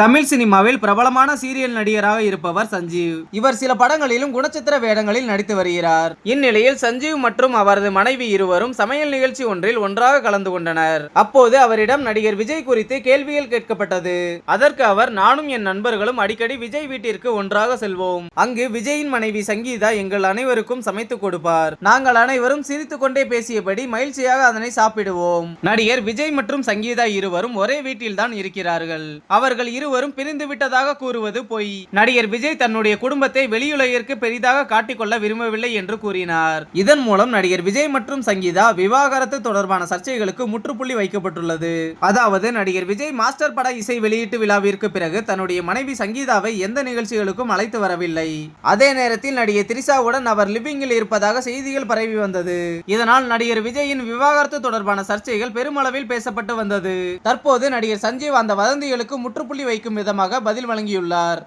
தமிழ் சினிமாவில் பிரபலமான சீரியல் நடிகராக இருப்பவர் சஞ்சீவ். இவர் சில படங்களிலும் குணச்சித்திர வேடங்களில் நடித்து வருகிறார். இந்நிலையில் சஞ்சீவ் மற்றும் அவரது மனைவி இருவரும் சமையல் நிகழ்ச்சி ஒன்றில் ஒன்றாக கலந்து கொண்டனர். அப்போது அவரிடம் நடிகர் விஜய் குறித்து கேள்விகள் கேட்கப்பட்டது. அதற்கு அவர் நானும் என் நண்பர்களும் அடிக்கடி விஜய் வீட்டிற்கு ஒன்றாக செல்வோம். அங்கு விஜயின் மனைவி சங்கீதா எங்கள் அனைவருக்கும் சமைத்து கொடுப்பார். நாங்கள் அனைவரும் சிரித்துக் கொண்டே பேசியபடி மகிழ்ச்சியாக அதனை சாப்பிடுவோம். நடிகர் விஜய் மற்றும் சங்கீதா இருவரும் ஒரே வீட்டில் தான் இருக்கிறார்கள். அவர்கள் இருவரும் பிரிந்து விட்டதாக கூறுவது பொய். நடிகர் விஜய் தன்னுடைய குடும்பத்தை வெளியுலகிற்கு பெரிதாக காட்டிக்கொள்ள விரும்பவில்லை என்று கூறினார். இதன் மூலம் நடிகர் விஜய் மற்றும் சங்கீதா விவாகரத்து தொடர்பான சர்ச்சைகளுக்கு முற்றுப்புள்ளி வைக்கப்பட்டுள்ளது. அதாவது நடிகர் விஜய் மாஸ்டர் பட இசை வெளியீட்டு விழாவிற்கு பிறகு தன்னுடைய மனைவி சங்கீதாவை எந்த நிகழ்ச்சிகளுக்கும் அழைத்து வரவில்லை. அதே நேரத்தில் நடிகை திரிஷாவுடன் அவர் லிவிங்கில் இருப்பதாக செய்திகள் பரவி வந்தது. இதனால் நடிகர் விஜயின் விவாகரத்து தொடர்பான சர்ச்சைகள் பெருமளவில் பேசப்பட்டு வந்தது. தற்போது நடிகர் சஞ்சீவ் அந்த வதந்திகளுக்கு முற்றுப்புள்ளி வைக்கும் விதமாக பதில் வழங்கியுள்ளார்.